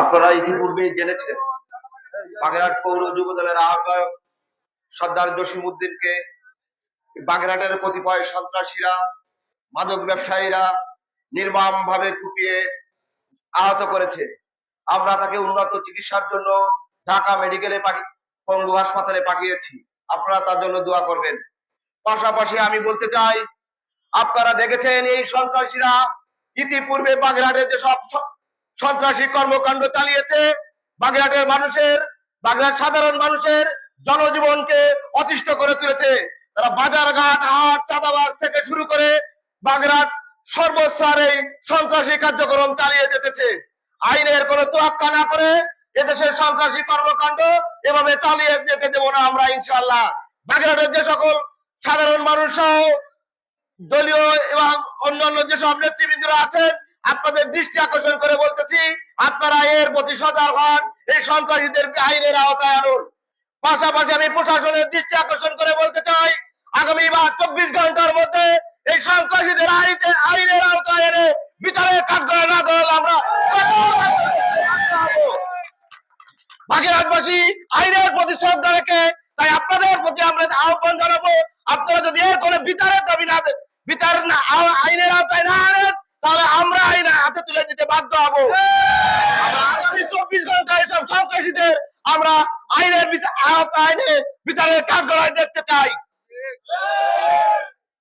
আপনারা ইতিপূর্বে জেনেছেন, বাগেরহাট পৌর যুব দলের আহ্বায়ক সর্দার জসিম উদ্দিনকে বাগেরহাটের কতিপয় সন্ত্রাসীরা, মাদক ব্যবসায়ীরা নির্মম ভাবে কুপিয়ে আহত করেছে। আমরা তাকে উন্নত চিকিৎসার জন্য ঢাকা মেডিকেলে পঙ্গু হাসপাতালে পাঠিয়েছি। আপনারা তার জন্য দোয়া করবেন। পাশাপাশি আমি বলতে চাই, আপনারা দেখেছেন এই সন্ত্রাসীরা ইতিপূর্বে বাগেরহাটে যে সব সন্ত্রাসী কর্মকাণ্ড চালিয়েছে বাগেরহাটের মানুষের, বাগেরহাট সাধারণ মানুষের জনজীবনকে অতিষ্ঠ করে তুলেছে। তারা বাজার ঘাট হাট, চাঁদাবাজ থেকে শুরু করে বাগেরহাট এই সন্ত্রাসী কার্যক্রম চালিয়ে যেতেছে। আইনের কোনো তোয়াক্কা না করে এদেশের সন্ত্রাসী কর্মকাণ্ড এভাবে চালিয়ে যেতে দেবো না আমরা ইনশাল্লাহ বাগেরহাটের যে সকল সাধারণ মানুষ দলীয় এবং অন্যান্য যেসব নেতৃবৃন্দরা আছেন, আপনাদের দৃষ্টি আকর্ষণ আপনারা এর প্রতি সজাগ হন, এই সন্ত্রাসীদেরকে আইনের আওতায় আনুন। পাশাপাশি আমি প্রশাসনের দৃষ্টি আকর্ষণ করে বলতে চাই, আগামী বা চব্বিশ ঘণ্টার মধ্যে এই সন্ত্রাসীদের আইনে আইনের আওতায় এনে বিচারের কাঠগড়া না ধরলে আমরা বাগেরহাটবাসী আইনের প্রতি শ্রদ্ধা রেখে, তাই আপনাদের প্রতি আমরা আহ্বান জানাব, আপনারা যদি এর কোনো বিচারের দাবি না বিচার না আইনের আওতায় না আনেন, তাহলে আমরা আইন হাতে তুলে দিতে বাধ্য হব আমরা আগামী চব্বিশ ঘন্টায় এসব সন্ত্রাসীদের আমরা আইনের আওতায় আইনে বিচারের কাঠগড়ায় দেখতে চাই।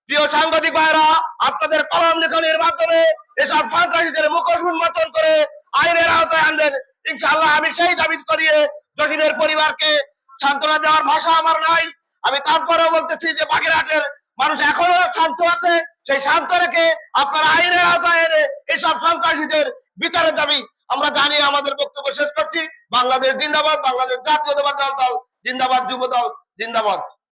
প্রিয় সাংবাদিক ভাইরা আপনাদের কলম লেখনের মাধ্যমে এসব সন্ত্রাসীদের মুখোশ উন্মোচন করে আইনের আওতায় আনবেন। ইনশাআল্লাহ আমি সেই দাবি করিয়ে জসিমের পরিবারকে সান্ত্বনা দেওয়ার ভাষা আমার নাই। আমি তারপরেও বলতেছি যে বাগেরহাটের মানুষ এখনও শান্ত আছে। সেই শান্ত রেখে আপনারা আইনের আওতায় এনে এইসব সন্ত্রাসীদের বিচারের দাবি আমরা জানি আমাদের বক্তব্য শেষ করছি। বাংলাদেশ জিন্দাবাদ, বাংলাদেশ জাতীয়তাবাদ দল, জিন্দাবাদ, যুব দল, জিন্দাবাদ।